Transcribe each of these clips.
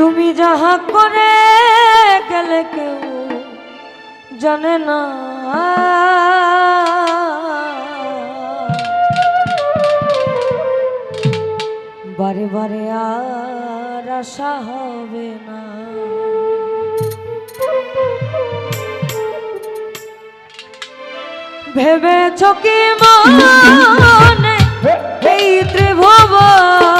তুমি যাহা করে গেলে কেউ জানে না। বারে বারে আর আশা হবে না। ভেবেছ কি মানে এই ত্রিভুবন?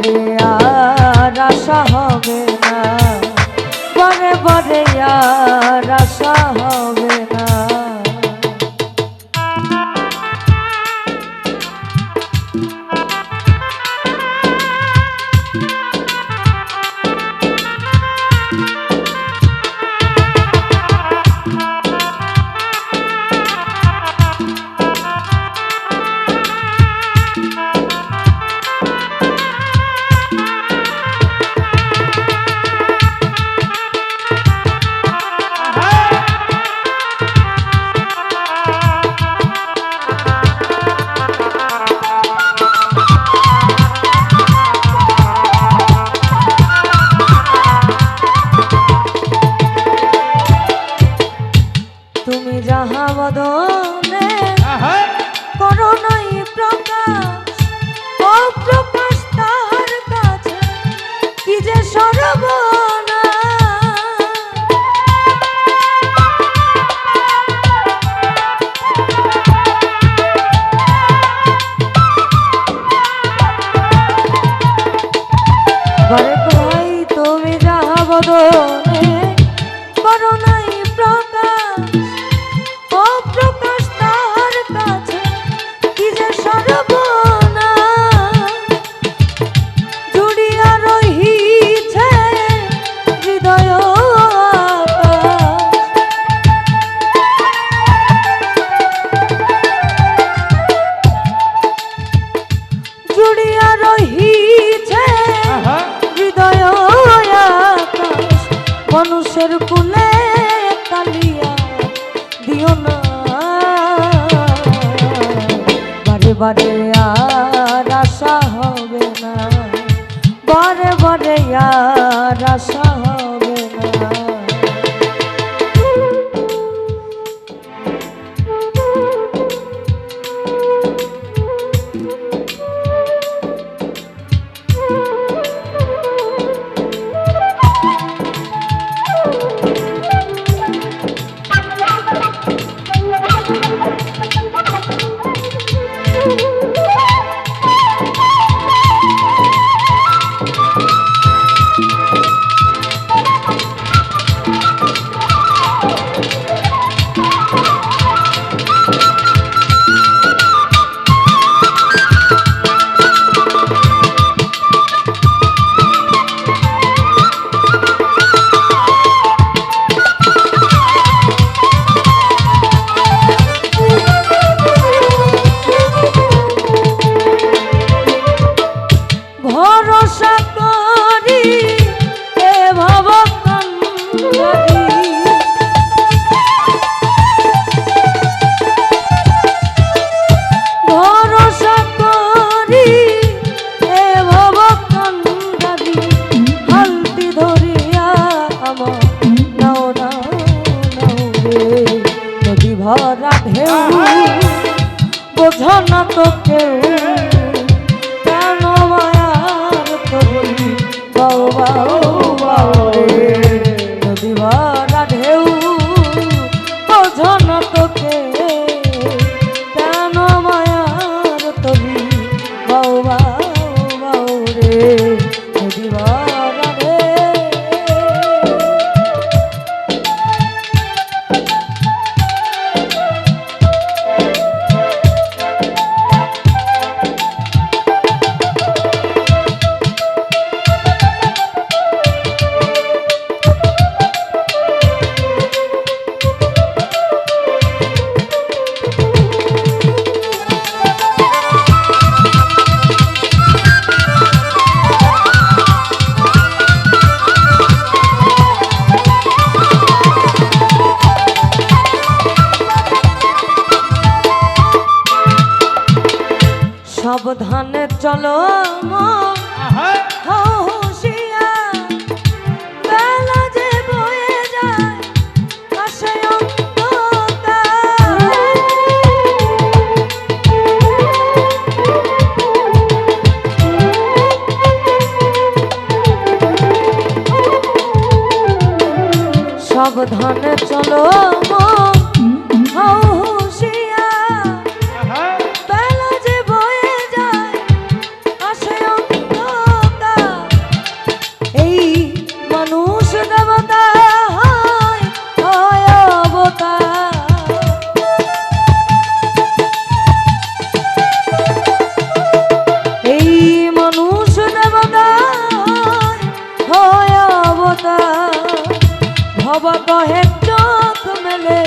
れ প্রাণ over there. Música সাবধানে চলো মন। সাবধানে চলো এই মানুষ দেবতা হয়, হয় এই মানুষ দেবতা হয়, অবতার। ভবা কহে চোখ মেলে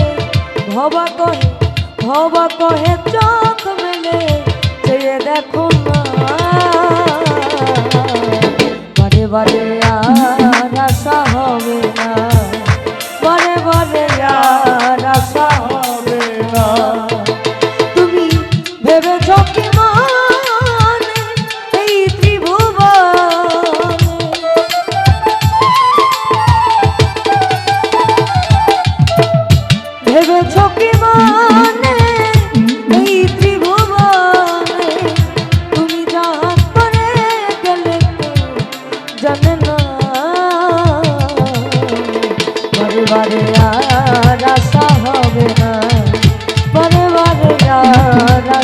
ভবা কহে ভবা কহে চোখ দেখো না বরে আর আশা হবে না। বরে বরে আর আশা হবে না। তুমি ভেবেছ কি মনে এই ত্রিভুবন? ভেবেছ কি মনে চরা